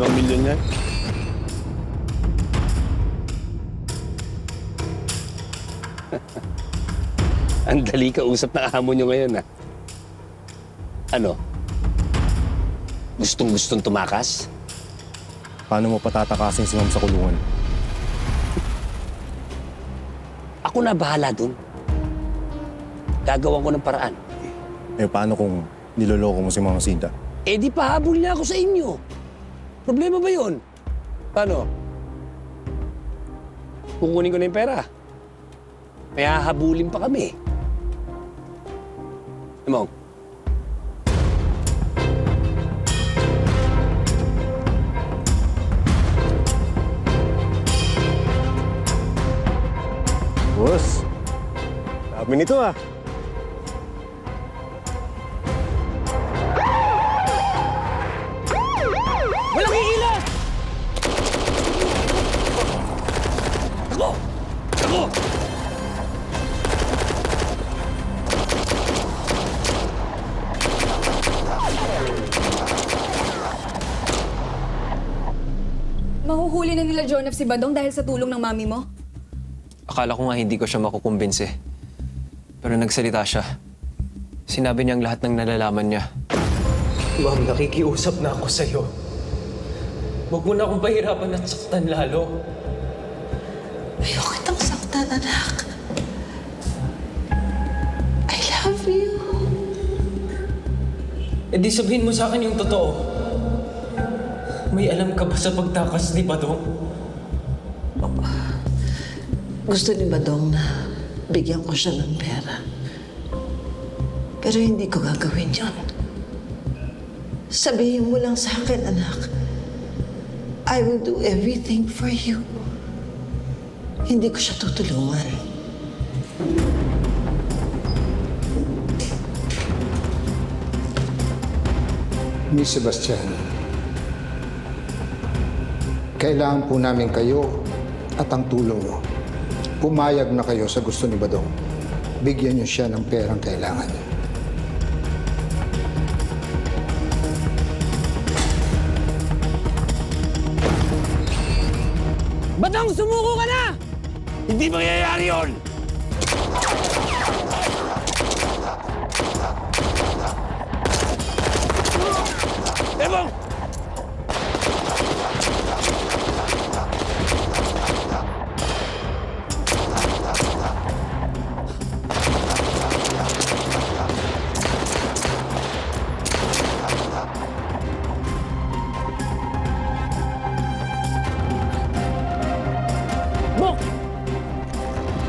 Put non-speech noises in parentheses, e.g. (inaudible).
Limang milyon yan? (laughs) Ang dali ka usap ng amo nyo ngayon, ha? Ano? Gustong-gustong tumakas? Paano mo patatakasin si ma'am sa kulungan? Ako na bahala dun. Gagawan ko ng paraan. Eh, paano kung niloloko mo si Mama Sinta? Eh di pahabol niya ako sa inyo. Problema ba yun? Paano? Kukunin ko na yung pera. May hahabulin pa kami. Emong, Boss, dami nito ah. Mahuhuli na nila F. si Badong dahil sa tulong ng mami mo? Akala ko nga hindi ko siya makukumbinsi. Pero nagsalita siya. Sinabi niyang lahat ng nalalaman niya. Ma'am, nakikiusap na ako sa'yo. Huwag mo na akong pahirapan at saktan lalo. Ayoko anak. I love you. E di sabihin mo sa akin yung totoo. May alam ka ba sa pagtakas ni Badong? Gusto ni Badong na bigyan ko siya ng pera. Pero hindi ko gagawin yon. Sabihin mo lang sa akin, anak. I will do everything for you. Hindi ko siya tutulungan. Miss Sebastian, kailangan po namin kayo at ang tulong nyo. Pumayag na kayo sa gusto ni Badong. Bigyan niyo siya ng perang kailangan niya. Badong, sumuko ka na! Hindi mangyayari yun! Emong!